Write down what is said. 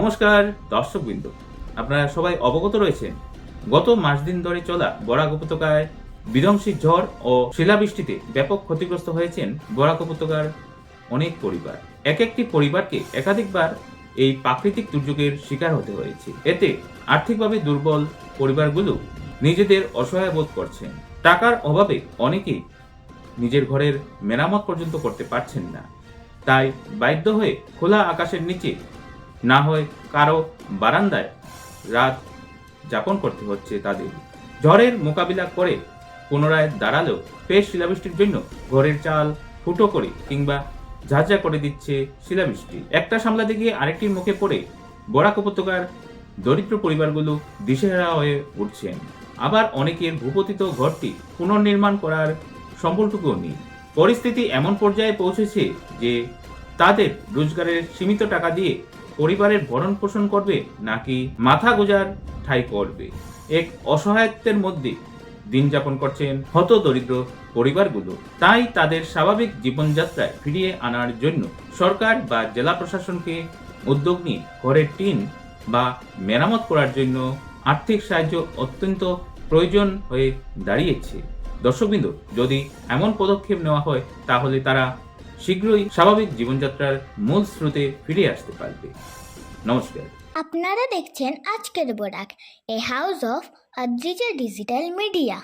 নমস্কার, দর্শকবৃন্দ। আপনারা সবাই অবগত রয়েছেন, গত মাস দিন ধরে চলা বরাক উপত্যকায় বিধ্বংসী ঝড় ও শিলাবৃষ্টিতে ব্যাপক ক্ষতিগ্রস্ত হয়েছেন বরাক উপত্যকার অনেক পরিবার। এক একটি পরিবারকে একাধিকবার এই প্রাকৃতিক দুর্যোগের শিকার হতে হয়েছে। এতে আর্থিকভাবে দুর্বল পরিবারগুলো নিজেদের অসহায় বোধ করছেন। টাকার অভাবে অনেকেই নিজের ঘরের মেরামত পর্যন্ত করতে পারছেন না। তাই বাধ্য হয়ে খোলা আকাশের নিচে না হয় কারও বারান্দায় রাত যাপন করতে হচ্ছে তাদের। ঝড়ের মোকাবিলা করে পুনরায় দাঁড়ালেও পেশ শিলাবৃষ্টির জন্য ঘরের চাল ফুটো করে কিংবা ঝাঁঝা করে দিচ্ছে শিলাবৃষ্টি। একটা সামলাতে গিয়ে আরেকটির মুখে পড়ে বরাক উপত্যকার দরিদ্র পরিবারগুলো দিশেহারা হয়ে উঠছেন। আবার অনেকের ভূপতিত ঘরটি পুনর্নির্মাণ করার সম্বলটুকুও নেই। পরিস্থিতি এমন পর্যায়ে পৌঁছেছে যে তাদের রোজগারের সীমিত টাকা দিয়ে পরিবারের ভরণ পোষণ করবে নাকি মাথা গোজার ঠাই করবে? এক অসহায়ত্বের মধ্যে দিন যাপন করছেন হত দরিদ্র পরিবারগুলো। তাই তাদের স্বাভাবিক জীবনযাত্রায় ফিরিয়ে আনার জন্য সরকার বা জেলা প্রশাসনকে উদ্যোগ নিয়ে ঘরের টিন বা মেরামত করার জন্য আর্থিক সাহায্য অত্যন্ত প্রয়োজন হয়ে দাঁড়িয়েছে। দর্শকবৃন্দ, যদি এমন পদক্ষেপ নেওয়া হয়, তাহলে তারা শীঘ্রই স্বাভাবিক জীবনযাত্রার মূল স্রোতে ফিরে আসতে পারবে। নমস্কার। আপনারা দেখছেন আজকের বোরাক a house of Adrija digital media